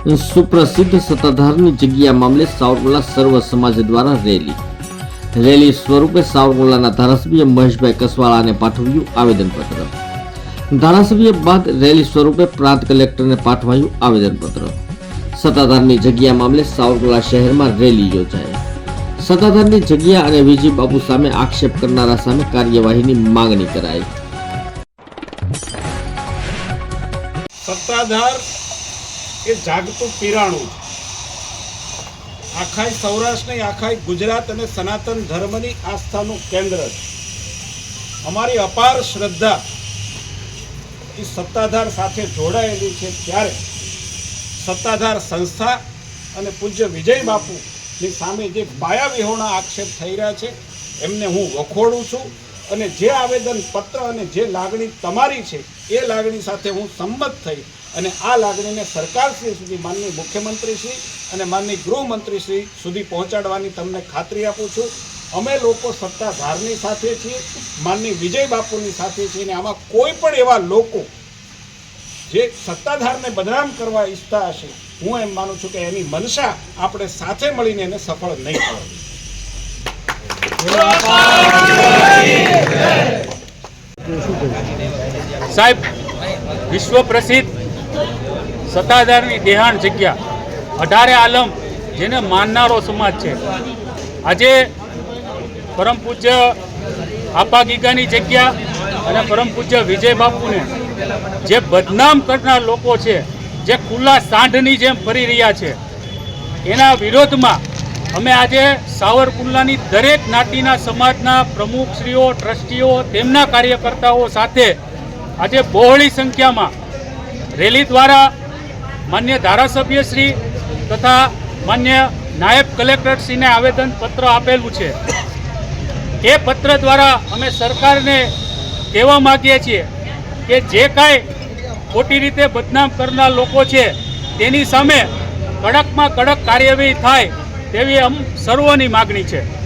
સુપ્રસિદ્ધ સત્તાધારની જગ્યા મામલે સાવરકુંડલા સર્વ સમાજ દ્વારા રેલી. રેલી સ્વરૂપે સાવરકુંડલાના ધારાસભ્ય મહેશભાઈ કસવાળાને પાઠવ્યું આવેદનપત્ર. ધારાસભ્ય બાદ રેલી સ્વરૂપે પ્રાંત કલેક્ટરને પાઠવાયું આવેદનપત્ર. સત્તાધારની જગ્યા મામલે સાવરકુંડલા શહેરમાં રેલી યોજાઈ. સત્તાધારની જગ્યા અને વિજય બાબુ સામે આક્ષેપ કરનારા સામે કાર્યવાહીની માંગણી કરાઈ. સત્તાધાર એ જાગતું પીરાણું આખાય સૌરાષ્ટ્રની આખાય ગુજરાત અને સનાતન ધર્મની આસ્થાનું કેન્દ્ર છે. અમારી અપાર શ્રદ્ધા એ સત્તાધાર સાથે જોડાયેલી છે ત્યારે સત્તાધાર સંસ્થા અને પૂજ્ય વિજય બાપુની સામે જે પાયાવિહોણા આક્ષેપ થઈ રહ્યા છે, એમને હું વખોડું છું. અને જે આવેદન પત્ર અને જે લાગણી તમારી છે, એ લાગણી સાથે હું સંમત થઈ અને આ લાગણીને સરકારશ્રી સુધી માનનીય મુખ્યમંત્રીશ્રી અને માનનીય ગૃહમંત્રીશ્રી સુધી પહોંચાડવાની તમને ખાતરી આપું છું. અમે લોકો સત્તાધારની સાથે છીએ માનની વિજય બાપુની સાથે છીએ અને આમાં કોઈ પણ એવા લોકો જે સત્તાધારને બદનામ કરવા ઈચ્છતા હશે, હું એમ માનું છું કે એની મનસા આપણે સાથે મળીને એને સફળ નહીં કરવી સાહેબ વિશ્વ પ્રસિદ્ધ સત્તાધારની દેહાણ જગ્યા, અઢારે આલમ, જેને માનનારો સમાજ છે. આજે પરમ પૂજ્ય આપા ગીગાની જગ્યા અને પરમ પૂજ્ય વિજય બાપુને જે બદનામ કરનાર લોકો છે, જે ખુલ્લા સાંઢની જેમ ફરી રહ્યા છે, એના વિરોધમાં અમે આજે સાવરકુંડલાની દરેક જ્ઞાતિના સમાજના પ્રમુખશ્રીઓ, ટ્રસ્ટીઓ, તેમના કાર્યકર્તાઓ સાથે આજે બહોળી સંખ્યામાં રેલી દ્વારા માન્ય ધારાસભ્યશ્રી તથા માન્ય નાયબ કલેક્ટરશ્રીને આવેદનપત્ર આપેલું છે. એ પત્ર દ્વારા અમે સરકારને કહેવા માગીએ છીએ કે જે કાંઈ ખોટી રીતે બદનામ કરનાર લોકો છે, તેની સામે કડકમાં કડક કાર્યવાહી થાય તેવી અમ સર્વોની માગણી છે.